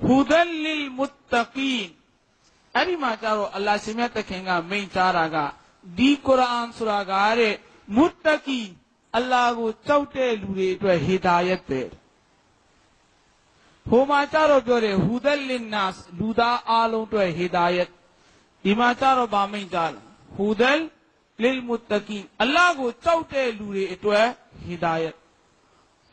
ဖလာမီဇာလီကလ်ကီတာဘူလာရိုင်ဘဖီဟူဒန်ဖတ်ကြည့်ပါလားဗျဟူဒန်လ িল မုတကီစလုံးတစ်လုံးတစ်လုံးမှာဆဝပ်စေကူရမယ်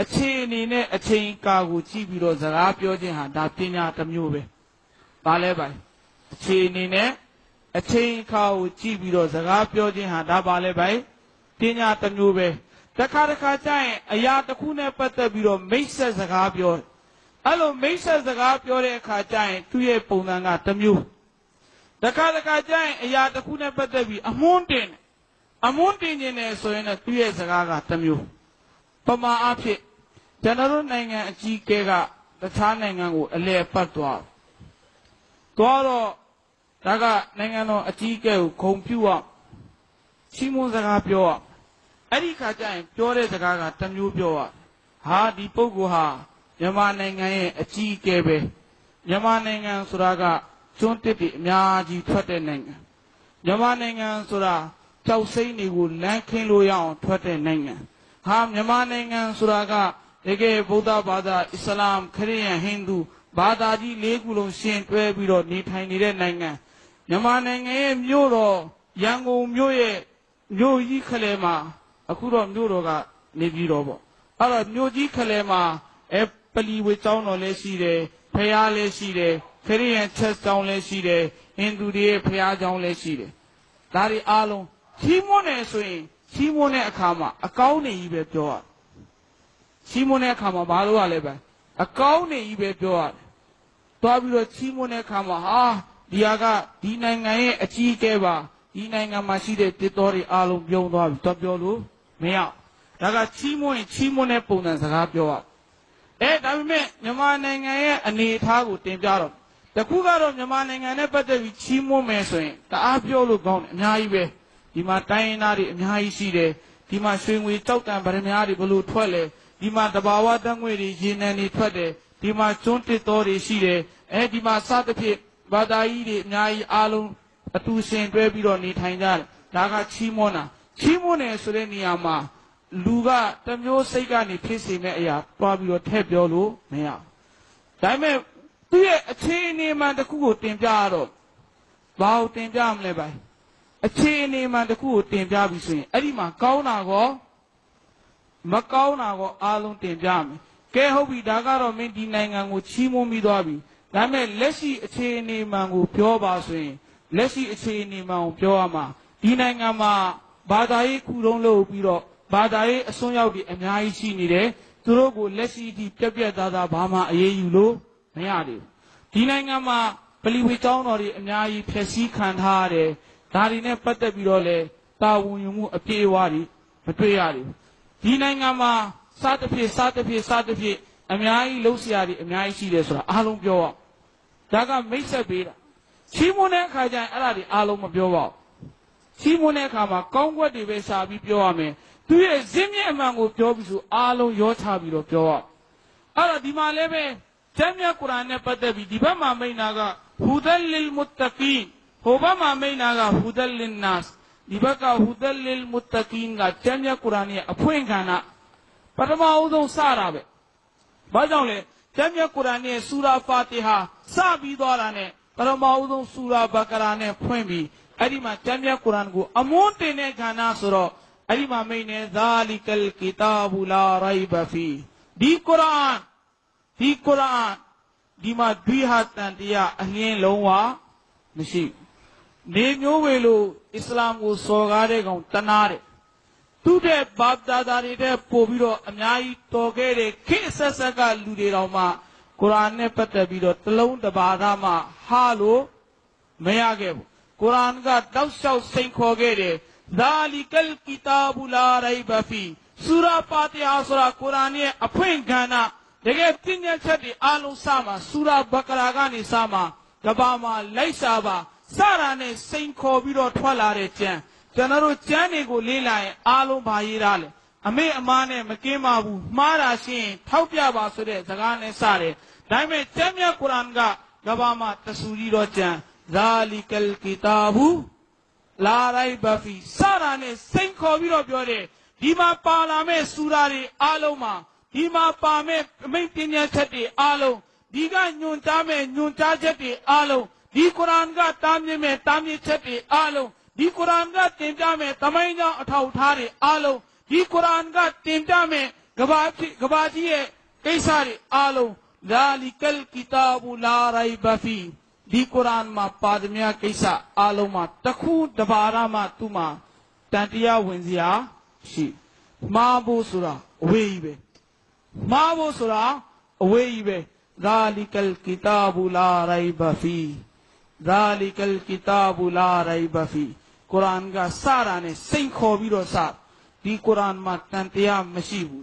အခြေအနေနဲ့အချိန်ကာကိုကြည့်ပြီးတော့စကားပြောခြင်းဟာဒါပညာတစ်မျိုးပဲဒါလည်းပါအခြေအနေနဲ့အချိန်အခါကိုကြည့်ပြီးတော့စကားပြောခြင်းဟာဒါပါလဲဗျပညာတစ်မျိုးပဲတစ်ခါတစ်ခါကျရင်အရာတစ်ခုနဲ့ပတ်သက်ပြီးတော့မိတ်ဆက်စကားပြောအဲ့လိုမိတ်ဆက်စကားပြောတဲ့အခါကျရင်သူ့ရဲ့ပုံစံကတစ်မျိုးတစ်ခါတစ်ခါကျရင်အရာတစ်ခုနဲ့ပတ်သက်ပြီးအမွန်းတင်တယ်အမွန်းတင်နေတယ်ဆိုရင်လည်းသူ့ရဲ့စကားကတစ်မျိုးပမာအဖြစ် ကျွန်တော်တို့နိုင်ငံအကြီးအကဲကတခြားနိုင်ငံကိုအလဲပတ်သွားသွားတော့ဒါကနိုင်ငံတော်အကြီးအကဲကိုဂုံပြူအောင်ချီးမွမ်းစကားပြောအောင်အဲ့ဒီခါကျရင်ပြောတဲ့စကားကတစ်မျိုးပြောอ่ะဟာဒီပုဂ္ဂိုလ်ဟာမြန်မာနိုင်ငံရဲ့အကြီးအကဲပဲမြန်မာနိုင်ငံဆိုတာကကျွန်းတစ်တွေအများကြီးထွက်တဲ့နိုင်ငံမြန်မာနိုင်ငံဆိုတာကြောက်စိမ့်တွေကိုလမ်းခင်းလို့ရအောင်ထွက်တဲ့နိုင်ငံဟာမြန်မာနိုင်ငံဆိုတာက တကယ်ဗုဒ္ဓဘာသာအစ္စလာမ်ခရစ်ယာန်ဟိန္ဒူဘာသာကြီးလေးခုလုံးရှင်တွဲပြီးတော့နေထိုင်နေတဲ့နိုင်ငံမြန်မာနိုင်ငံရဲ့မြို့တော်ရန်ကုန်မြို့ရဲ့မြို့ကြီးခလဲမှာအခုတော့မြို့တော်ကနေပြည်တော်ပေါ့အဲ့တော့မြို့ကြီးခလဲမှာအဲပလီဝေကျောင်းတော်လည်းရှိတယ်ဖះလည်းရှိတယ်ခရစ်ယာန်ချက်ကျောင်းလည်းရှိတယ်ဟိန္ဒူတွေရဲ့ဖះကျောင်းလည်းရှိတယ်ဒါတွေအားလုံးချီးမွမ်းတယ်ဆိုရင်ချီးမွမ်းတဲ့အခါမှာအကောင်းနေကြီးပဲပြောရ ချီးမွမ်းတဲ့အခါမှာဘာလို့ရလဲပဲအကောင်းနေကြီးပဲပြောရတယ်သွားပြီးတော့ချီးမွမ်းတဲ့အခါမှာဟာဒီဟာကဒီနိုင်ငံရဲ့အကြီးအကဲပါဒီနိုင်ငံမှာရှိတဲ့တစ်တော်တွေအားလုံးပြုံးသွားပြီတော့ပြောလို့မရဒါကချီးမွမ်းရင်ချီးမွမ်းတဲ့ပုံစံစကားပြောရအဲဒါပေမဲ့မြန်မာနိုင်ငံရဲ့အနေအထားကိုတင်ပြတော့တခုကတော့မြန်မာနိုင်ငံနဲ့ပတ်သက်ပြီးချီးမွမ်းမယ်ဆိုရင်တအားပြောလို့ကောင်းတယ်အများကြီးပဲဒီမှာတိုင်းရင်းသားတွေအများကြီးရှိတယ်ဒီမှာရွှေငွေကြောက်တံဗရမ ्या တွေဘလို့ထွက်လဲ ဒီမှာတဘာဝတန်ငွေတွေရေနံတွေထွက်တယ်ဒီမှာကျွန်းတစ်တော်တွေရှိတယ်အဲဒီမှာစသဖြင့်ဘာသာကြီးတွေအများကြီးအားလုံးအတူရှင်တွဲပြီးတော့နေထိုင်ကြတယ်ဒါကချီးမွမ်းတာချီးမွမ်းတယ်ဆိုတဲ့နေရာမှာလူကတစ်မျိုးစိတ်ကနေဖြစ်စေမဲ့အရာတွားပြီးတော့ထည့်ပြောလို့မရဘူးဒါပေမဲ့သူ့ရဲ့အခြေအနေမှန်တစ်ခုကိုတင်ပြရတော့ဘာကိုတင်ပြမလဲဗျအခြေအနေမှန်တစ်ခုကိုတင်ပြပြီဆိုရင်အဲ့ဒီမှာကောင်းတာကော မကောင်းတာကောအားလုံးတင်ပြမယ်ကဲဟုတ်ပြီဒါကတော့မင်းဒီနိုင်ငံကိုချီးမွမ်းပြီးသွားပြီဒါပေမဲ့လက်ရှိအခြေအနေမှန်ကိုပြောပါဆိုရင်လက်ရှိအခြေအနေမှန်ကိုပြောရမှာဒီနိုင်ငံမှာဘာသာရေးခုတုံးလို့ပြီးတော့ဘာသာရေးအစွန်းရောက်တွေအများကြီးရှိနေတယ်သူတို့ကိုလက်ရှိဒီပြက်ပြက်သားသားဘာမှအရေးယူလို့မရသေးဘူးဒီနိုင်ငံမှာပလီဝေကျောင်းတော်တွေအများကြီးဖျက်ဆီးခံထားရတယ်ဒါတွေနဲ့ပတ်သက်ပြီးတော့လေတာဝန်ယူမှုအပြည့်အဝတွေမတွေ့ရဘူး ဒီနိုင်ငံမှာစသဖြင့်စသဖြင့်စသဖြင့်အများကြီးလှုပ်ရှားတွေအများကြီးရှိတယ်ဆိုတာအားလုံးပြောအောင်ဒါကမိတ်ဆက်ပေးတာချီးမွမ်းတဲ့အခါကျရင်အဲ့ဒါတွေအားလုံးမပြောပါဘူးချီးမွမ်းတဲ့အခါမှာကောင်းကွက်တွေပဲရှာပြီးပြောရမယ်သူရဲ့ဇင်းမြင့်အမှန်ကိုပြောပြီးဆိုအားလုံးရောချပြီးတော့ပြောရအဲ့တော့ဒီမှာလည်းပဲကျမ်းမြတ်ကုရ်အာန်နဲ့ပတ်သက်ပြီးဒီဘက်မှာမိန့်တာကဟူဒလ်လ်မုတ္တကီဟိုဘက်မှာမိန့်တာကဟူဒလ်လင်နတ် ဒီဘက်ကဟူဒလ်လ်မုတ္တကီကကျမ်းမြတ်ကုရ်အာန်ရဲ့အဖွင့်ခံတာပထမအဦးဆုံးစတာပဲဘာကြောင့်လဲကျမ်းမြတ်ကုရ်အာန်ရဲ့ဆူရာဖာတီဟာစပြီးသွားတာနဲ့ပပရမအုဆုံးစူရာဘကရာနဲ့ဖွင့်ပြီးအဲ့ဒီမှာကျမ်းမြတ်ကုရ်အာန်ကိုအမွန်းတင်တဲ့ခန္ဓာဆိုတော့အဲ့ဒီမှာမိန်နေဇာလီကလ်ကီတာဘူလာရိုင်ဘဖီဒီကုရ်အာန်ဒီကုရ်အာန်ဒီမှာဒွိဟာတန်တရားအလင်းလုံးဝမရှိဘူး နေမျိုးဝေလို့အစ္စလာမ်ကိုစော်ကားတဲ့ကောင်တနာတဲ့သူတဲ့ဘာသာတာတွေတဲ့ပို့ပြီးတော့အများကြီးတော်ခဲ့တဲ့ခေတ်ဆက်ဆက်ကလူတွေတော်မှကုရ်အာန်နဲ့ပတ်သက်ပြီးတော့တလုံးတစ်ပါးသားမှဟာလို့မရခဲ့ဘူးကုရ်အာန်ကတောက်လျှောက်စိန်ခေါ်ခဲ့တယ်ဇာလီကလ်ကီတာဘူလာရိုင်ဘဖီစူရာပါတီဟာဆိုတာကုရ်အာန်ရဲ့အဖွင့်ကဏ္ဍတကယ်ပြည့်ညတ်ချက်တွေအလုံးစမှာစူရာဘကရာကနေစမှာကဘာမှာလိုက်စာပါ စတာနဲ့စိန်ခေါ်ပြီးတော့ထွက်လာတဲ့ကျမ်းကျွန်တော်တို့ကျမ်းတွေကိုလေးလာရင်အလုံးပါရေးတာလေအမေအမားနဲ့မကင်းပါဘူးမှားတာရှင်းထောက်ပြပါဆိုတဲ့စကားနဲ့စတယ်ဒါပေမဲ့ကျမ်းမြတ်ကုရ်အာန်ကကဘာမှာတဆူကြီးတော့ကျမ်းဇာလီကလ်ကီတာဘူလာရိုင်ဘဖီစတာနဲ့စိန်ခေါ်ပြီးတော့ပြောတယ်ဒီမှာပါလာမဲ့စူရာတွေအလုံးမှာဒီမှာပါမဲ့အမိတ်ပညာချက်တွေအလုံးဒီကညွန်ကြားမဲ့ညွန်ကြားချက်တွေအလုံး ဒီကုရ်အာန်ကတားမြစ်မဲ့တားမြစ်ချက်တွေအလုံးဒီကုရ်အာန်ကတင်ပြမဲ့သမိုင်းကြောင်းအထောက်အထားတွေအလုံးဒီကုရ်အာန်ကတင်ပြမဲ့ကဘာဖြစ်ကဘာ ကြီးရဲ့ကိစ္စတွေအလုံးလာလီကလ်ကီတာဘူလာရိုင်ဘဖီဒီကုရ်အာန်မှာပါသမျှကိစ္စအလုံးမှာတစ်ခုတစ်ပါးရမှသူ့မှာတန်တရားဝင်စရာရှိမ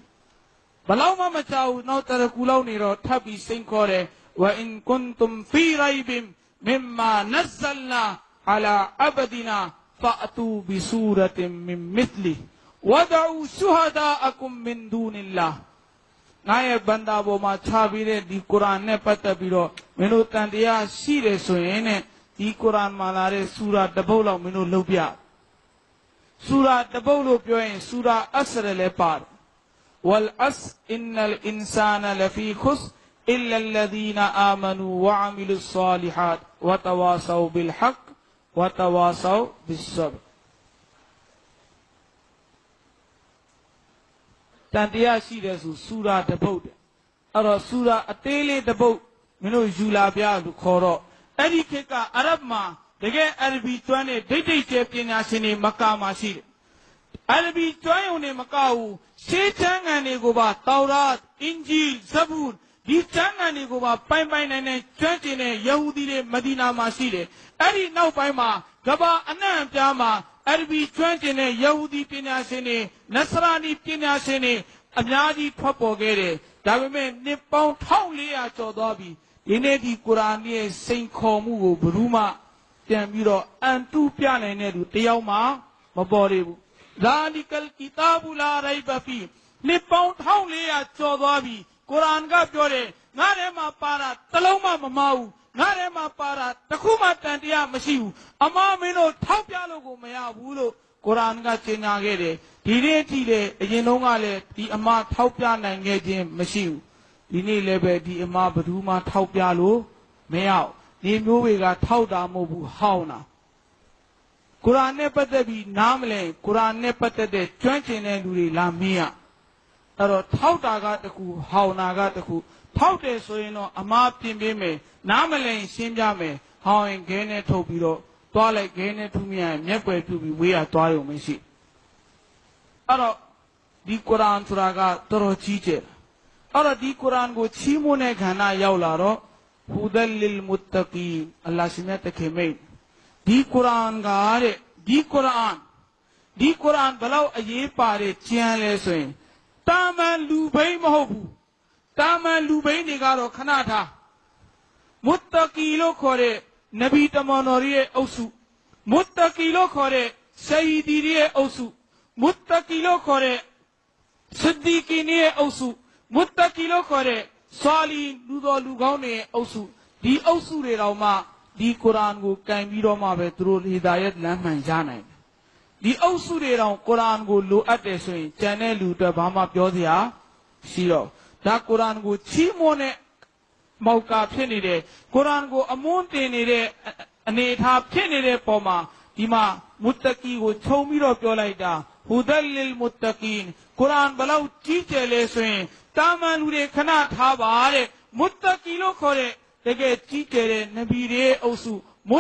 ှား منو أو تندیا شیره سوینه تی قرآن مالاره سورا دبولا منو لوبیا سورا دبولو پیوئیں سورا اسر لے پار والاس ان الانسان لفی خس الا الذین آمنوا وعملوا الصالحات وتواسوا بالحق وتواسوا بالصبر تندیا شیره سورا دبولا دبولو سورا اتیلے دبولا ရာတစ်ပုဒ်တယ်အဲ့တော့စူရာအသေးလေးတစ်ပုဒ်မင်းတို့ယူလာပြလို့ခေါ်တော့အဲ့ဒီခေတ်ကအရဗ်မှာတကယ်အရဘီကျွမ်းတဲ့ဒိတ်ဒိတ်ကျဲပညာရှင်တွေမကာမှာရှိတယ်အရဘီကျွမ်းရုံနဲ့မကဘူးရှေးချမ်းငံတွေကိုပါတောရတ်အင်ဂျီဇဘူရ်ဒီကျမ်းဂန်တွေကိုပါပိုင်ပိုင်နိုင်နိုင်ကျွမ်းကျင်တဲ့ယဟူဒီတွေမဒီနာမှာရှိတယ်အဲ့ဒီနောက်ပိုင်းမှာကဘာအနှံ့ပြားမှာအရဘီကျွမ်းကျင်တဲ့ယဟူဒီပညာရှင်တွေနဆရာနီပညာရှင်တွေအများကြီးထွက်ပေါ်ခဲ့တယ်ဒါပေမဲ့နှစ်ပေါင်း1400ကျော်သွားပြီ ဒီနေ့ဒီကုရ်အာန်ရဲ့စိန်ခေါ်မှုကိုဘယ်သူမှပြန်ပြီးတော့အန်တုပြနိုင်တဲ့သူတယောက်မှမပေါ်ရဘူးဇာလီကလ်ကီတာဘူလာရိုင်ဘဖီနှစ်ပေါင်း1400ကျော်သွားပြီကုရ်အာန်ကပြောတယ်ငါထဲမှာပါတာတလုံးမှမမဘူးငါထဲမှာပါတာတခုမှတန်တရားမရှိဘူးအမားမင်းတို့ထောက်ပြလို့ကိုမရဘူးလို့ကုရ်အာန်ကကြေညာခဲ့တယ်ဒီနေ့အထိလည်းအရင်တုန်းကလည်းဒီအမားထောက်ပြနိုင်ခဲ့ခြင်းမရှိဘူး ဒီနေ့လည်းပဲဒီအမားဘယ်သူမှထောက်ပြလို့မရဘူးဒီမျိုးတွေကထောက်တာမဟုတ်ဘူးဟောင်းတာကုရ်အာန်နဲ့ပတ်သက်ပြီးနားမလဲကုရ်အာန်နဲ့ပတ်သက်တဲ့ကျွမ်းကျင်တဲ့လူတွေလာမင်းရအဲ့တော့ထောက်တာကတခုဟောင်နာကတခုထောက်တယ်ဆိုရင်တော့အမားပြင်းပြင်းမယ်နားမလည်ရှင်းပြမယ်ဟောင်ရင်ခဲနဲ့ထုတ်ပြီးတော့သွားလိုက်ခဲနဲ့ထူမြန်မျက်ွယ်ထူပြီးဝေးရသွားရုံမရှိအဲ့တော့ဒီကုရ်အာန်ဆိုတာကတော်တော်ကြီးကျယ် အဲ့တော့ဒီကုရ်အာန်ကိုချီးမွမ်းတဲ့ခန္ဓာရောက်လာတော့ဟူဒလ်လလ်မုတ္တကီအလ္လာဟ်ရှင်ရဲ့တခင်မိတ်ဒီကုရ်အာန်ကတဲ့ဒီ ကုရ်အာန်ဒီကုရ်အာန်ဘလောက်အရေးပါတဲ့ကျမ်းလဲဆိုရင်တာမန်လူဘိန်းမဟုတ်ဘူးတာမန်လူဘိန်းတွေကတော့ခဏထားမုတ္တကီလို့ခေါ်တဲ့နဗီတမန်တော်ရဲ့အုပ်စုမုတ္တကီလို့ခေါ်တဲ့ဆယီဒီရဲ့အုပ်စုမုတ္တကီလို့ခေါ်တဲ့စဒီကီရဲ့အုပ်စုမုတ္တကီလို့ခေါ်တဲ့ဆွာလီလူတော်လူကောင်းတွေရဲ့အုပ်စုဒီအုပ်စုတွေတော်မှဒီကုရ်အာန်ကိုကင်ပြီးတော့မှပဲသူတို့ဟီဒါယတ်လမ်းမှန်ရနိုင်တယ်ဒီအုပ်စုတွေတောင်ကုရ်အာန်ကိုလိုအပ်တယ်ဆိုရင်ကျန်တဲ့လူတွေဘာမှပြောစရာရှိတော့ဒါကုရ်အာန်ကိုချီးမွမ်းတဲ့မောက်ကာဖြစ်နေတယ်ကုရ်အာန်ကိုအမွန်းတင်နေတဲ့အနေအထားဖြစ်နေတဲ့ပုံမှာဒီမှာမုတ္တကီကိုခြုံပြီးတော့ပြောလိုက်တာ ဟူဒလ်လီလ်မုတ္တကီန်ကုရ်အာန်ဘလောက်ကြီးကျယ်လဲဆိုရင်တာမန်လူတွေခဏထားပါတဲ့မုတ္တကီလို့ခေါ်တဲ့တကယ်ကြီးကျယ်တဲ့နဗီတွေရဲ့အုပ်စုမု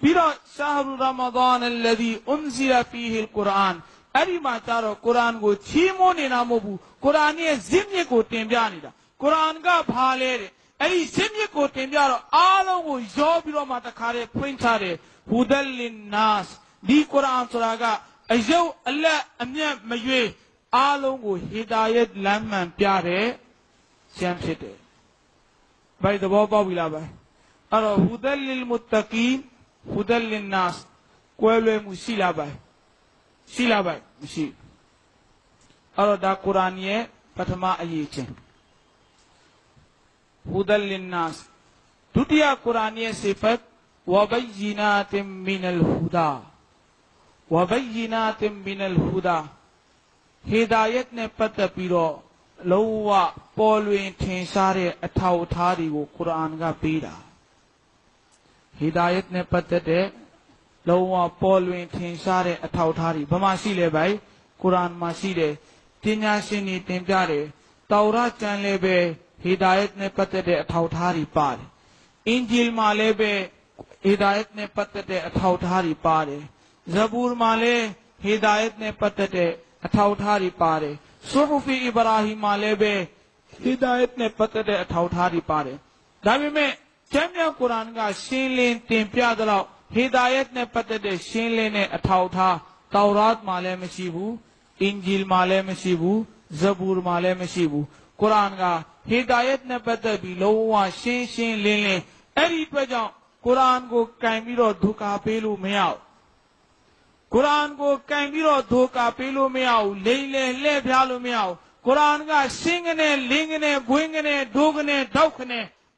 ပ်စုမုတ္တကီလို့ခေါ်တဲ့တကယ်အစင်မြင့်တဲ့ဆူဟာဒါတွေအုပ်စုမုတ္တကီလို့ခေါ်တဲ့တကယ်အစင်မြင့်တဲ့ဆွာလီဟီနေအုပ်စုသူတို့ဒီလည်းပဲဒီကျမ်းမြတ်ကုရ်အာန်ကိုအခြေခံပြီးတော့ပဲဟေဒါယတ်ရမှာပြီးတော့ရှာဟရူရမဒန်အလ္လဒီအွန်ဇီလာဖီဟီလ်ကုရ်အာန်အဲ့ဒီမှာကျတော့ကုရ်အာန်ကိုချီးမွမ်းနေတာမဟုတ်ဘူးကုရ်အာန်ရဲ့ဇစ်မြစ်ကိုတင်ပြနေတာကုရ်အာန်ကဘာလဲတဲ့အဲ့ဒီဇစ်မြစ်ကိုတင်ပြတော့အားလုံးကိုရောပြီးတော့မှတခါတည်းဖွင့်ချတယ်ဟူဒလ်လင်နတ်ဒီကုရ်အာန်ဆိုတာကအယုတ်အလက်အမျက်မရွေးအားလုံးကိုဟေဒါယတ်လမ်းမှန်ပြတဲ့ကျမ်းဖြစ်တယ်။ဘယ်သဘောပေါက်ပြီလားဗျ။အဲ့တော့ဟူဒလ်လင်မုတ္တကီ ဟူဒလ်လင်နတ်ကွဲလွဲမှုရှိလားဗျ။ရှိလားဗျ။မရှိ။အဲ့တော့ဒါကုရ်အာန်ရဲ့ပထမအရေးချင်းဟူဒလ်လင်နတ်ဒုတိယကုရ်အာန်ရဲ့စိဖတ်ဝဘယီနာတင်မင်အလ်ဟူဒါဝဘယီနာတင်မင်အလ်ဟူဒါဟေဒါယတ်နဲ့ပတ်သက်ပြီးတော့လုံးဝပေါ်လွင်ထင်ရှားတဲ့အထောက်အထားတွေကိုကုရ်အာန်ကပေးတာ ဟေဒါယတ်နဲ့ပတ်သက်တဲ့လုံးဝပေါ်လွင်ထင်ရှားတဲ့အထောက်အထားတွေဘာမှရှိလဲဗျကုရ်အာန်မှာရှိတယ်ပညာရှင်တွေတင်ပြတယ်တောရကျမ်းလည်းပဲဟေဒါယတ်နဲ့ပတ်သက်တဲ့အထောက် အထားတွေပါတယ်အင်ဂျီလ်မှာလည်းပဲဟေဒါယတ်နဲ့ပတ်သက်တဲ့အထောက်အထားတွေပါတယ်ဇဘူရ်မှာလည်းဟေဒါယတ်နဲ့ပတ်သက်တဲ့အထောက်အထားတွေပါတယ်ဆူဟူဖီအီဗရာဟီမှာလ ည်း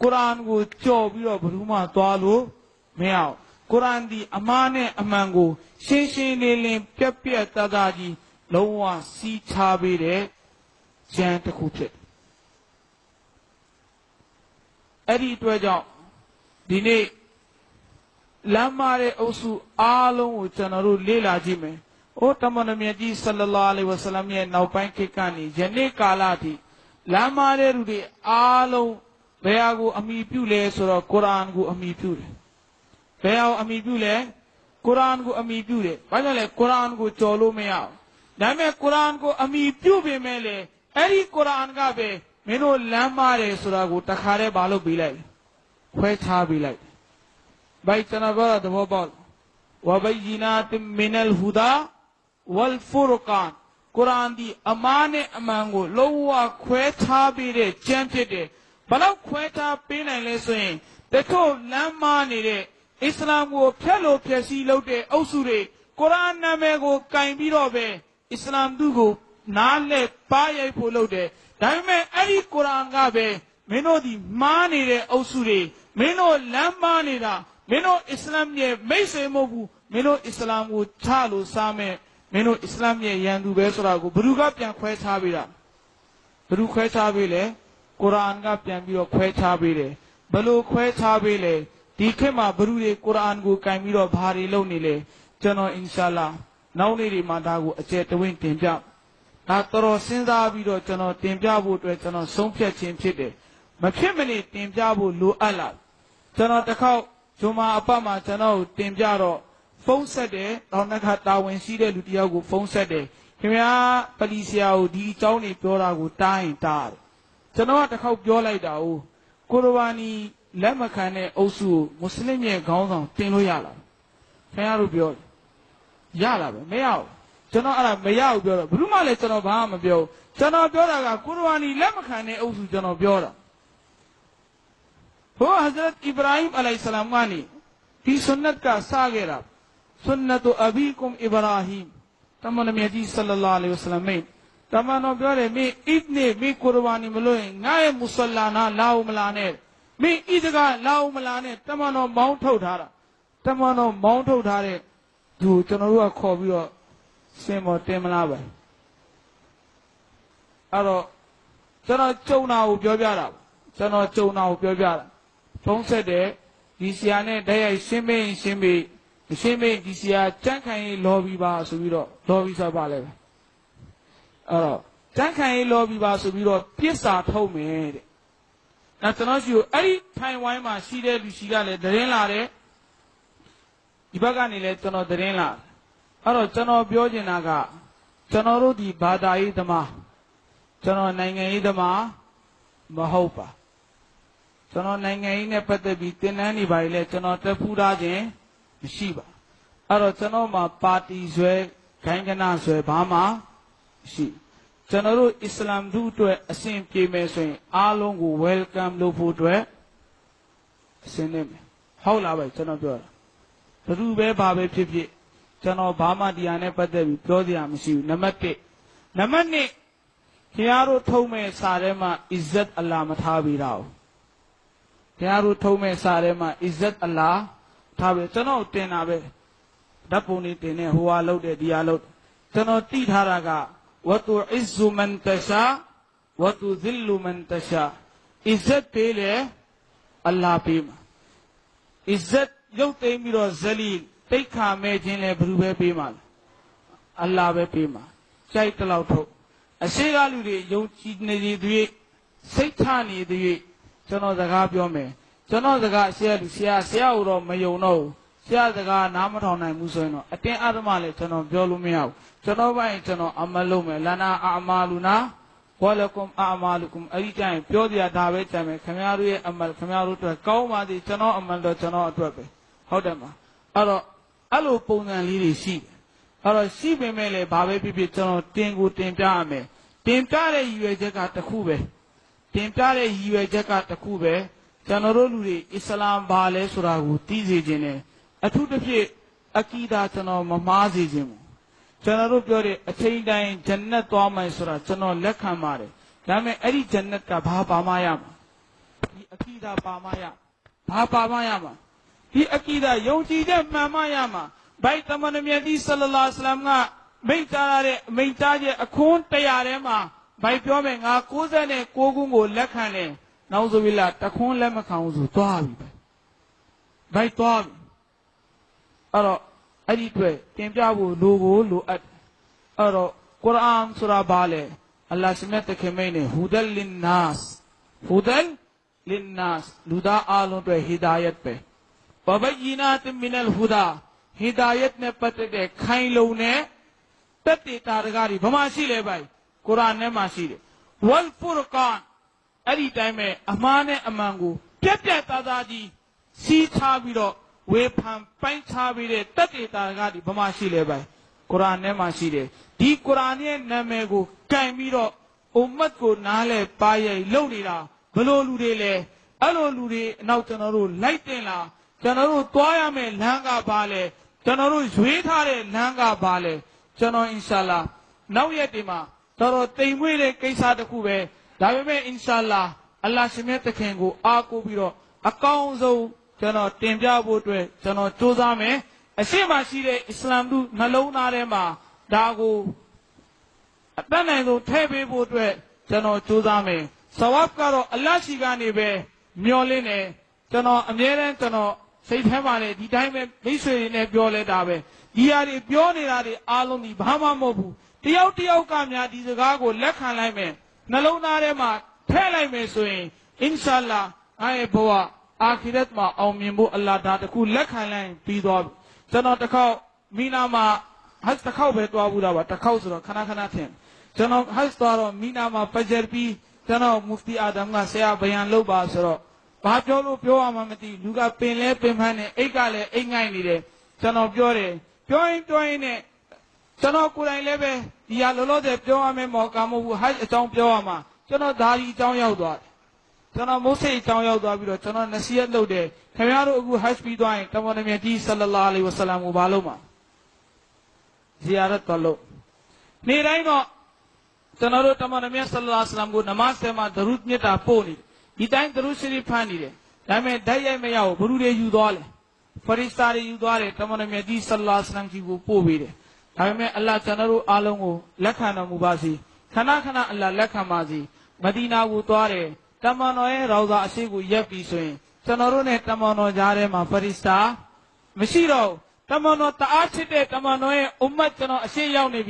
ကုရ်အာန်ကိုကြော်ပြီးတော့ဘယ်သူမှသွားလို့မရအောင်ကုရ်အာန်ဒီအမှားနဲ့အမှန်ကို ရှင်းရှင်းလင်းလင်းပြတ်ပြတ်သားသားကြီးလုံးဝစီးခြားပေးတဲ့ဉာဏ်တစ်ခုဖြစ်တယ်အဲ့ဒီအတွက်ကြောင့်ဒီနေ့လမ်းမတဲ့အုပ်စုအားလုံးကိုကျွန်တော်တို့လေ့လာကြည့်မယ်။အိုတမန်တော်မြတ်ကြီးဆလလာအလိုင်ဝဆလမ်ရဲ့နောက်ပိုင်းခေတ်ကနေယနေ့ကာလအထိလမ်းမတဲ့လူတွေအားလုံး ဘယ်ဟာကိုအမိပြုလဲဆိုတော့ကုရ်အာန်ကိုအမိပြုတယ်။ဘယ်ဟာကိုအမိပြုလဲကုရ်အာန်ကိုအမိပြုတယ်။ဘာကြောင့်လဲကုရ်အာန်ကိုကြော်လို့မရဘူး။ဒါပေမဲ့ကုရ်အာန်ကိုအမိပြုပေမဲ့လေအဲ့ဒီကုရ်အာန်ကပဲမင်းတို့လမ်းမတယ်ဆိုတာကိုတခါတည်းမလုပ်ပေးလိုက်။ခွဲခြားပေးလိုက်။ဘိုက်ကျွန်တော်ပြောတာသဘောပေါက်ဝဘယီနာတမင်အလ်ဟူဒါဝလ်ဖူရကန်ကုရ်အာန်ဒီအမားနဲ့အမှန်ကိုလုံးဝခွဲခြားပေးတဲ့ကျမ်းဖြစ်တယ် ဘလောက်ခွဲခြားပေးနိုင်လဲဆိုရင်တချို့လမ်းမနေတဲ့အစ္စလာမ်ကိုဖျက်လို့ဖျက်ဆီးလုပ်တဲ့အုပ်စုတွေကုရ်အာန်နာမည်ကိုကင်ပြီးတော့ပဲအစ္စလာမ်သူကိုနားလက်ပါရိုက်ဖို့လုပ်တယ်ဒါပေမဲ့အဲ့ဒီကုရ်အာန်ကပဲမင်းတို့ဒီမားနေတဲ့အုပ်စုတွေမင်းတို့လမ်းမနေတာမင်းတို့အစ္စလာမ်ရဲ့မိတ်ဆွေမဟုတ်ဘူးမင်းတို့အစ္စလာမ်ကိုချလို့စားမဲ့မင်းတို့အစ္စလာမ်ရဲ့ရန်သူပဲဆိုတာကိုဘ누구ကပြန်ခွဲခြားပေးတာဘ누구ခွဲခြားပေးလဲ ကုရ်အာန်ကပြန်ပြီးတော့ခွဲခြားပေးတယ်ဘလို့ခွဲခြားပေးလဲဒီခေတ်မှာဘ누구တွေကုရ်အာန်ကိုကင်ပြီးတော့ဘာတွေလုပ်နေလဲကျွန်တော်အင်ရှာလာနောက်နေ့တွေမှာဒါကိုအကျယ်တဝင့်တင်ပြဒါတော်တော်စဉ်းစားပြီးတော့ကျွန်တော်တင်ပြဖို့အတွက်ကျွန်တော်ဆုံးဖြတ်ခြင်းဖြစ်တယ်မဖြစ်မနေတင်ပြဖို့လိုအပ်လာကျွန်တော်တစ်ခေါက်ဂျုံမာအပတ်မှာကျွန်တော်တင်ပြတော့ဖုန်းဆက်တယ်တောင်းနှခါတာဝန်ရှိတဲ့လူတယောက်ကိုဖုန်းဆက်တယ်ခင်ဗျာပလီဆီယာကိုဒီအကြောင်းတွေပြောတာကိုတားရင်တားတယ် ကျွန်တော်ကတစ်ခေါက်ပြောလိုက်တာ哦ကိုရဘာနီလက်မခံတဲ့အုပ်စုကိုမွတ်စလင်ရဲ့ခေါင်းဆောင်တင်လို့ရလားခင်ဗျားတို့ပြောတယ်ရလားပဲမရဘူးကျွန်တော်အဲ့ဒါမရဘူးပြောတော့ဘယ်သူမှလည်းကျွန်တော်ဘာမှမပြောဘူးကျွန်တော်ပြောတာကကိုရဘာနီလက်မခံတဲ့အုပ်စုကျွန်တော်ပြောတာဟိုဟဇရတ်အီဗရာဟိမ်အလိုင်ဆလမ်ကနေဒီဆွန်နတ်ကစခဲ့တာဆွန်နတ်အဘီကုမ်အီဗရာဟိမ်တမန်တော်မြတ်ကြီးဆလ္လာလာအလိုင်ဝဆလမ်မိတ် တမန်တော်ပြောတယ်မင်းဣဒ်နေမင်းကိုရဘာနီမလို့ရင်ငါရဲ့မုဆလာနာလာဦးမလာနဲ့မင်းဣဒ်ကလာဦးမလာနဲ့တမန်တော်မောင်းထုတ်ထားတာတမန်တော်မောင်းထုတ်ထားတဲ့သူကျွန်တော်တို့ကခေါ်ပြီးတော့စင်မော်တင်မလားပဲအဲ့တော့ကျွန်တော်ကြုံတာကိုပြောပြတာပေါ့ကျွန်တော်ကြုံတာကိုပြောပြတာဖုံးဆက်တဲ့ဒီဆရာနဲ့တိုက်ရိုက်ရှင်းမင်းရှင်းပြီးမရှင်းမင်းဒီဆရာကြန့်ခိုင်ရေးလော်ပြီးပါဆိုပြီးတော့လော်ပြီးဆိုပါလဲပဲ အဲ့တော့တန်းခံရေးလောပြီးပါဆိုပြီးတော့ပြစ်စာထုတ်မယ်တဲ့။နောက်ကျွန်တော်ရှိကိုအဲ့ဒီထိုင်ဝိုင်းမှာရှိတဲ့လူရှိကလည်းသတင်းလာတယ်။ဒီဘက်ကနေလည်းကျွန်တော်သတင်းလာတယ်။အဲ့တော့ကျွန်တော်ပြောချင်တာကကျွန်တော်တို့ဒီဘာသာရေးသမားကျွန်တော်နိုင်ငံရေးသမားမဟုတ်ပါ။ကျွန်တော်နိုင်ငံရေးနဲ့ပတ်သက်ပြီးတင်နန်းနေပါလေကျွန်တော်တက်ဖူးထားခြင်းမရှိပါ။အဲ့တော့ကျွန်တော်မှာပါတီဆွဲခိုင်းကနဆွဲဘာမှ ရှိကျွန်တော်တို့အစ္စလာမ်သူအတွက်အစဉ်ပြေမယ်ဆိုရင်အားလုံးကို welcome လုပ်ဖို့အတွက်အစဉ်နေမယ်ဟုတ်လားပဲကျွန်တော်ပြောတာဘယ်သူပဲဘာပဲဖြစ်ဖြစ်ကျွန်တော်ဘာမှတရားနဲ့ပတ်သက်ပြီးပြောစရာမရှိဘူးနံပါတ်1နံပါတ်2ခင်ဗျားတို့ထုံးမဲ့စာထဲမှာ izzat allah မထားပြီးတော့ခင်ဗျားတို့ထုံးမဲ့စာထဲမှာ izzat allah ထားပြီးကျွန်တော်တင်တာပဲဓာတ်ပုံလေးတင်နေဟိုဟာလုပ်တယ်ဒီဟာလုပ်တယ်ကျွန်တော်တိထားတာက وتعز من تشاء وتذل من تشاء အစ္စတ်ပေးလေအလ္လာဟ်ပေးမှာအစ္စတ်ရုပ်သိမ်းပြီးတော့ဇလီတိတ်ခါမဲ့ခြင်းလဲဘယ်သူပဲပေးမှာလဲအလ္လာဟ်ပဲပေးမှာကြိုက်တလောက်ထုတ်အရှိကလူတွေယုံကြည်နေသည်စိတ်ထနေသည်ကျွန်တော်စကားပြောမယ်ကျွန်တော်စကားဆရာလူဆရာဆရာကိုတော့မယုံတော့ဘူး ဆရာစကားနားမထောင်နိုင်ဘူးဆိုရင်တော့အတင်းအဓမ္မလည်းကျွန်တော်ပြောလို့မရဘူးကျွန်တော်ဘိုင်းကျွန်တော်အမလုပ်မယ်လနာအာမာလူနာဝလကုမ်အာမာလူကုမ်အဲ့ဒီတိုင်းပြောကြရဒါပဲကြံမယ်ခင်ဗျားတို့ရဲ့အမခင်ဗျားတို့အတွက်ကောင်းပါသည်ကျွန်တော်အမတော့ကျွန်တော်အတွက်ပဲဟုတ်တယ်မလားအဲ့တော့အဲ့လိုပုံစံလေးတွေရှိတယ်အဲ့တော့ရှိပေမဲ့လည်းဘာပဲဖြစ်ဖြစ်ကျွန်တော်တင်ကိုတင်ပြရမယ်တင်ပြတဲ့ရည်ရွယ်ချက်ကတစ်ခုပဲတင်ပြတဲ့ရည်ရွယ်ချက်ကတစ်ခုပဲကျွန်တော်တို့လူတွေအစ္စလာမ်ဘာလဲဆိုတာကိုသိစေခြင်းနဲ့ အထူးသဖြင့်အကီဒါကျွန်တော်မမားစေခြင်းဘူးကျွန်တော်တို့ပြောတဲ့အချိန်တိုင်းဂျန်နတ်သွားမယ်ဆိုတာကျွန်တော်လက်ခံပါတယ်ဒါပေမဲ့အဲ့ဒီဂျန်နတ်ကဘာပါမရမှာဒီအကီဒါပါမရဘာပါမရမှာဒီအကီဒါယုံကြည်တဲ့မှန်မရမှာဘိုက်သမဏမြတ်ကြီးဆလလာဆလမ်ကမိန့်ကြားရတဲ့အမိန့်ကြားချက်အခွန်းတရားထဲမှာဘိုက်ပြောမယ်ငါ69ခုကိုလက်ခံတယ်နောက်ဆိုပြီလားတခွန်းလက်မခံဘူးဆိုသွားပြီဘိုက်သွားပြီ အဲ့တော့အဲ့ဒီအတွက်တင်ပြဖို့လိုကိုလိုအပ်အဲ့တော့ကုရ်အာန်ဆိုတာဘာလဲအလ္လာဟ်ရှင်မြတ်တခင်မိန်နေဟူဒလ်လင်နာစ်ဟူဒလ်လင်နာစ်လူသားအလုံးအတွက်ဟီဒါယတ်ပဲဘဘယီနာတမင်လ်ဟူဒါဟီဒါယတ်နဲ့ပတ်သက်တဲ့ခိုင်လုံတဲ့တက်တေတာတကားတွေဘာမှရှိလဲဗျကုရ်အာန်ထဲမှာရှိတယ်ဝလ်ဖူရကန်အဲ့ဒီတိုင်းပဲအမှားနဲ့အမှန်ကိုပြက်ပြက်သားသားကြီးစီးထားပြီးတော့ ဝေဖန်ပိုင်းခြားပြီးတဲ့တက်တေတာကဒီဘမရှိလဲပဲကုရ်အာန်ထဲမှာရှိတယ်ဒီကုရ်အာန်ရဲ့နာမည်ကိုကင်ပြီးတော့အုမ္မတ်ကိုနားလဲပါရိုက်လုပ်နေတာဘလို့လူတွေလဲအဲ့လိုလူတွေအနောက်ကျွန်တော်တို့လိုက်တင်လာကျွန်တော်တို့သွားရမယ်လမ်းကပါလဲကျွန်တော်တို့ရွေးထားတဲ့လမ်းကပါလဲကျွန်တော်အင်ရှာလာနောက်ရက်ဒီမှာတော်တော်တိမ်မွေးတဲ့ကိစ္စတစ်ခုပဲဒါပေမဲ့အင်ရှာလာအလ္လာဟ်ရှင်ရဲ့တခင်ကိုအားကိုးပြီးတော့အကောင်းဆုံး ကျွန်တော်တင်ပြဖို့အတွက်ကျွန်တော်စူးစမ်းမယ်အရှိမရှိတဲ့အစ္စလာမ်လူနှလုံးသားထဲမှာဒါကိုအတတ်နိုင်ဆုံးထည့်ပေးဖို့အတွက်ကျွန်တော်စူးစမ်းမယ်ဆဝပ်ကတော့အလတ်ရှိကနေပဲမျောလင်းတယ်ကျွန်တော်အမြဲတမ်းကျွန်တော်စိတ်ထဲမှာလည်းဒီတိုင်းပဲမိတ်ဆွေတွေနဲ့ပြောလဲတာပဲဒီဟာတွေပြောနေတာတွေအားလုံးဒီဘာမှမဟုတ်ဘူးတယောက်တယောက်ကများဒီစကားကိုလက်ခံလိုက်မယ်နှလုံးသားထဲမှာထည့်လိုက်မယ်ဆိုရင်အင်ရှာလာငါရဲ့ဘဝ အာခိရတ်မှာအောင်မြင်ဖို့အလ္လာဟ်ဒါတခုလက်ခံလိုက်ပြီးသွားပြီကျွန်တော်တစ်ခေါက်မီနာမှာဟတ်တစ်ခေါက်ပဲသွားဘူးလားပါတစ်ခေါက်ဆိုတော့ခဏခဏထင်ကျွန်တော်ဟတ်သွားတော့မီနာမှာဖဂျာပြီးကျွန်တော်မူဖတီအာဒမ်ကဆရာဘယံလုပ်ပါဆိုတော့ဘာပြောလို့ပြောရမှမသိလူကပင်လဲပင်ပန်းနေအိတ်ကလည်းအိတ်ငိုက်နေတယ်ကျွန်တော်ပြောတယ်ပြောရင်ပြောရင်နဲ့ကျွန်တော်ကိုယ်တိုင်လည်းပဲဒီဟာလောလောဆယ်ပြောရမယ်မော်ကာမဟုတ်ဘူးဟိုက်အကြောင်းပြောရမှာကျွန်တော်ဒါဒီအကြောင်းရောက်သွားတယ် ကျွန်တော်မိုးစိတ်အကြောင်းရောက်သွားပြီးတော့ကျွန်တော်နစီယတ်လုပ်တယ်ခင်ဗျားတို့အခုဟိုက်ပြီးသွားရင်တမန်တော်မြတ်ကြီးဆလလာအလိဝဆလမ်ကိုဘာလုပ်မှာဇီယာရတ်တော်လို့နေ့တိုင်းတော့ ကျွန်တော်တို့တမန်တော်မြတ်ဆလ္လာလဟ်အလัยဟိဝါစလမ်ကိုနမတ်ဆဲမှာဒရုဒ်မြတ်တာပို့နေတယ်ဒီတိုင်းဒရုဒ်ရှရီဖတ်နေတယ်ဒါပေမဲ့ဓာတ်ရိုက်မရဘူးဘ누구တွေယူသွားလဲဖရစ်စတာတွေယူသွားတယ်တမန်တော်မြတ်ကြီးဆလ္လာလဟ်အလัยဟိဝါစလမ်ကြီးကိုပို့ပေးတယ်ဒါပေမဲ့အလ္လာဟ်ကျွန်တော်တို့အားလုံးကိုလက်ခံတော်မူပါစေခဏခဏအလ္လာဟ်လက်ခံပါစေမဒီနာကိုသွားတယ် တမန်တော်ရဲ့ရောဇာအရှိကိုရက်ပြီးဆိုရင်ကျွန်တော်တို့နဲ့တမန်တော်ကြားထဲမှာဖရစ်စတာမရှိတော့ဘူးတမန်တော်တအားချစ်တဲ့တမန်တော်ရဲ့အွမ်မတ်ကျွန်တော်အရှိရောက်နေ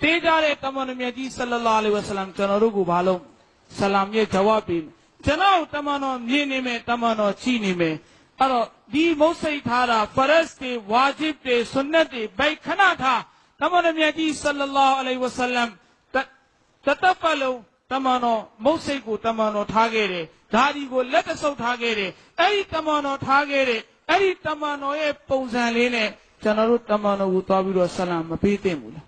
ပြီကျွန်တော်တအားချစ်တဲ့တမန်တော်မြတ်ကြီးဆလလာဆလမ်ရဲ့အရှိမကျွန်တော်ရက်ခွင့်ရနေပြီအစ္စလာတူဝဆလာမူအလိုက်ကယာရဆူလလာအစ္စလာတူဝဆလာမူအလိုက်က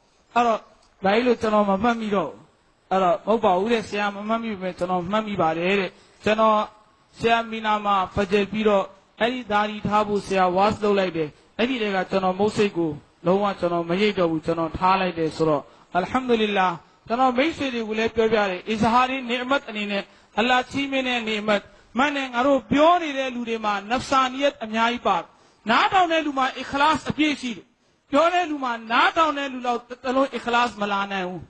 အဲ့တော့ဒါကြီးလို့ကျွန်တော်မမှတ်မိတော့အဲ့တော့မဟုတ်ပါဘူးတဲ့ဆရာမမှတ်မိပဲကျွန်တော်မှတ်မိပါတယ်တဲ့ကျွန်တော်ဆရာမီနာမှာဖကြယ်ပြီးတော့အဲ့ဒီဒါဒီထားဖို့ဆရာဝါစ်လုပ်လိုက်တယ်အဲ့ဒီတည်းကကျွန်တော်မုတ်စိတ်ကိုလုံးဝကျွန်တော်မရိပ်တော့ဘူးကျွန်တော်ထားလိုက်တယ်ဆိုတော့အလ်ဟမ်ဒူလ illah ကျွန်တော်မိတ်ဆွေတွေကိုလည်းပြောပြတယ်အစ္စဟာရီနေအမတ်အနေနဲ့အလ္လာဟ်ချီးမင်းတဲ့နေအမတ်မှန်တယ်ငါတို့ပြောနေတဲ့လူတွေမှာနဖ်ဆာနီယတ်အများကြီးပါနားထောင်တဲ့လူမှာအခလာစ်အပြည့်ရှိတယ် ပြောတဲ့လူမှာနားထောင်တဲ့လူလောက်တလုံးအခလာစ်မလာနိုင်ဘူး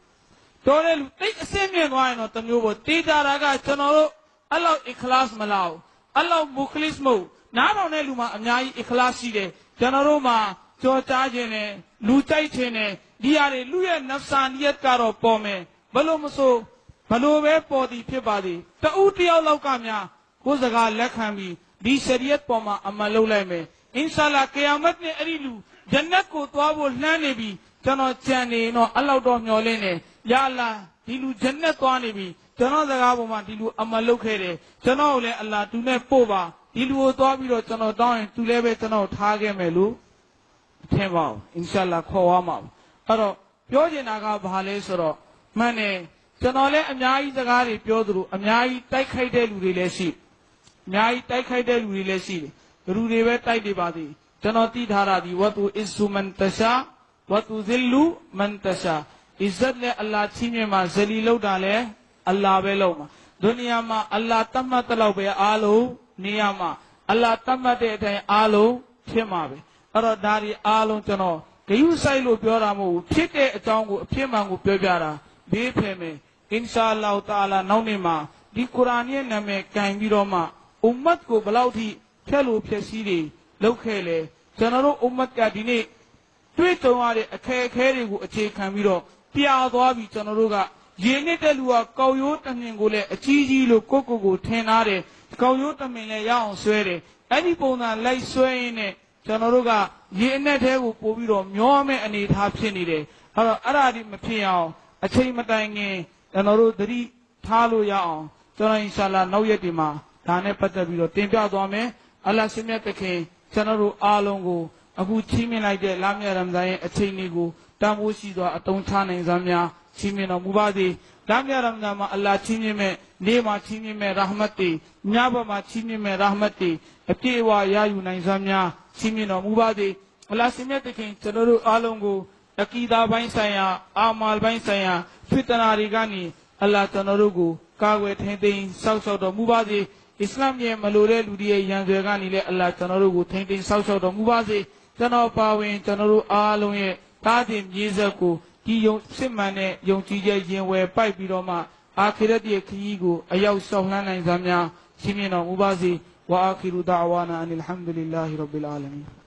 ပြောတဲ့လူတိတ်အစင်းမြင်သွားရင်တော့တမျိုးပေါ့တေးကြတာကကျွန်တော်တို့အဲ့လောက်အခလာစ်မလာဘူးအဲ့လောက်မုခလစ်မဟုတ်နားထောင်တဲ့လူမှာအများကြီးအခလာစ်ရှိတယ်ကျွန်တော်တို့မှာကြော်ကြားခြင်းနဲ့လူကြိုက်ခြင်းနဲ့ဒီဟာတွေလူရဲ့နဖ်ဆာနီယတ်ကတော့ပေါ်မယ်ဘလို့မဆိုဘလို့ပဲပေါ်သည်ဖြစ်ပါသည်တဦးတယောက်လောက်ကများကိုယ်စကားလက်ခံပြီးဒီရှရီယတ်ပေါ်မှာအမှန်လုပ်လိုက်မယ် အင်ရှာလာကိယာမတ်နဲ့အဲ့ဒီလူဂျန်နတ်ကိုသွားဖို့လှမ်းနေပြီကျွန်တော်ကြံနေတော့အလောက်တော့မျောလင်းနေယာလာဒီလူဂျန်နတ်သွားနေပြီကျွန်တော်စကားပေါ်မှာဒီလူအမှန်လုပ်ခဲ့တယ်ကျွန်တော်ကိုလည်းအလ္လာဟ်သူနဲ့ပို့ပါဒီလူကိုသွားပြီးတော့ကျွန်တော်တောင်းရင်သူလည်းပဲကျွန်တော်ထားခဲ့မယ်လို့ထင်ပါဦးအင်ရှာလာခေါ်ရမှာအဲ့တော့ပြောချင်တာကဘာလဲဆိုတော့မှန်တယ်ကျွန်တော်လည်းအများကြီးစကားတွေပြောသလိုအများကြီးတိုက်ခိုက်တဲ့လူတွေလည်းရှိအများကြီးတိုက်ခိုက်တဲ့လူတွေလည်းရှိတယ် ဘယ်သူတွေပဲတိုက်နေပါသေးကျွန်တော်သိထားတာဒီဝတ်တူအစ်ဆူမန်တရှာဝတ်တူဇစ်လူမန်တရှာအစ္စတ်လည်းအလ္လာဟ်ချီးမြှင့်မှာဇလီလောက်တာလည်းအလ္လာဟ်ပဲလောက်မှာဒုနီယာမှာအလ္လာဟ်တတ်မှတ်တဲ့လောက်ပဲအားလုံးနေရာမှာအလ္လာဟ်တတ်မှတ်တဲ့အတိုင်းအားလုံးဖြစ်မှာပဲအဲ့တော့ဒါဒီအားလုံးကျွန်တော်ဂယုဆိုင်လို့ပြောတာမဟုတ်ဘူးဖြစ်တဲ့အကြောင်းကိုအဖြစ်မှန်ကိုပြောပြတာဘေးဖယ်မယ်အင်ရှာအလ္လာဟ်တာအာလာနောက်နေ့မှာဒီကုရ်အာန်ရဲ့နာမည်ကင်ပြီးတော့မှအွမ်မတ်ကိုဘယ်လောက်ထိ ဖြတ်လို့ဖြည့်စည်းတွေလုပ်ခဲ့လဲကျွန်တော်တို့အွမ်မတ်ကဒီနေ့တွေ့ကြုံရတဲ့အခက်အခဲတွေကိုအခြေခံပြီးတော့ပြာသွားပြီးကျွန်တော်တို့ကရေနစ်တဲ့လူကကောက်ရိုးတမင်ကိုလည်းအကြီးကြီးလို့ကိုယ့်ကိုယ်ကိုထင်ထားတယ်ကောက်ရိုးတမင်လည်းရအောင်ဆွဲတယ်အဲ့ဒီပုံစံလိုက်ဆွဲရင်းနဲ့ကျွန်တော်တို့ကရေအနက်သေးကိုပို့ပြီးတော့မျောမဲ့အနေထားဖြစ်နေတယ်အဲ့တော့အဲ့ဒါဒီမဖြစ်အောင်အချိန်မတိုင်ခင်ကျွန်တော်တို့သတိထားလို့ရအောင်ကျွန်တော်အင်ရှာလာနောက်ရက်ဒီမှာဒါနဲ့ပတ်သက်ပြီးတော့တင်ပြသွားမယ် အလ္လာဟ်ရှင်မြတ်သခင်ကျွန်တော်တို့အားလုံးကိုအခုချီးမြှင့်လိုက်တဲ့လာမြတ်ရမဇန်ရဲ့အချိန်လေးကိုတန်ဖိုးရှိစွာအတုံးချနိုင်စွာများချီးမြှင့်တော်မူပါစေလာမြတ်ရမဇန်မှာအလ္လာဟ်ချီးမြှင့်မဲ့နေ့မှာချီးမြှင့်မဲ့ရာဟမတ်တီညဘက်မှာချီးမြှင့်မဲ့ရာဟမတ်တီအပြည့်အဝရယူနိုင်စွာများချီးမြှင့်တော်မူပါစေအလ္လာဟ်ရှင်မြတ်သခင်ကျွန်တော်တို့အားလုံးကိုအကီဒါပိုင်းဆိုင်ရာအာမာလ်ပိုင်းဆိုင်ရာဖစ်တနာတွေကနေအလ္လာဟ်ကျွန်တော်တို့ကိုကာကွယ်ထိန်သိမ်းစောင့်ရှောက်တော်မူပါစေ အစ္စလာမ်ရဲ့မလိုတဲ့လူတွေရဲ့ရန်ဆွဲကနေလည်းအလ္လာဟ်ကျွန်တော်တို့ကိုထိန်သိမ်းစောင့်ရှောက်တော်မူပါစေကျွန်တော်ပါဝင်ကျွန်တော်တို့အားလုံးရဲ့တားတင်မြေးဆက်ကိုဒီယုံစစ်မှန်တဲ့ယုံကြည်ချက်ရင်ဝယ်ပိုက်ပြီးတော့မှအာခိရတ်ရဲ့ခရီးကိုအရောက်ဆောင်လှမ်းနိုင်သမျှရှင်မြင်တော်မူပါစေဝါအာခိရူဒါဝါနာအန်လ်ဟမ်ဒူလ illah ရဘ်ဘီလ်အာလမီ